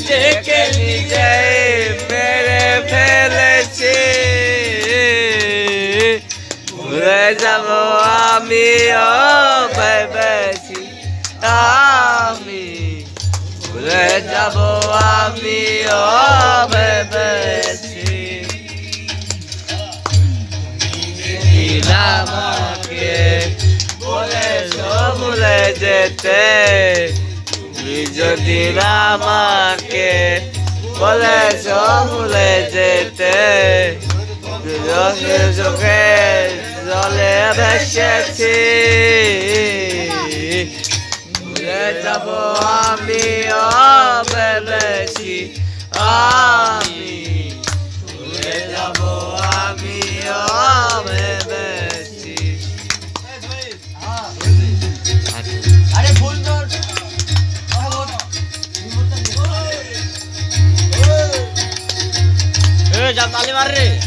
নিজেকে নিজে মেরে ফেলেছি ভুলে যাব আমিও ভেবেছি আমি ভুলে যাব আমিও ভেবেছি যেতে। তুমি যদি আমাকে বলেছ ভুলে যেতে চোখে জলে ভেসেছি। ভুলে যাব আমিও, ভেবেছি আমি তালি মার রে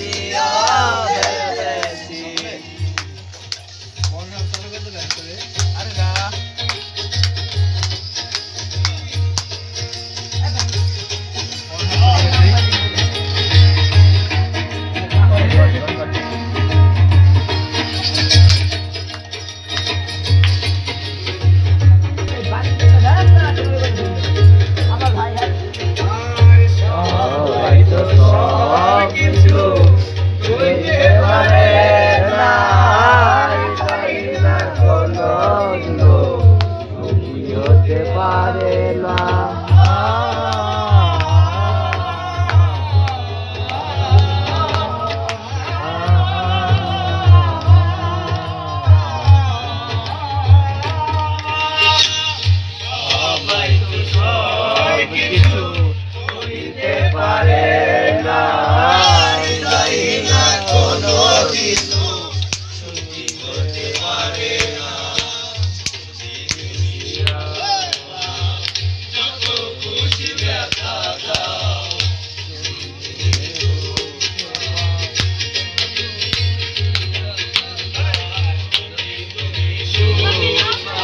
Padre, lo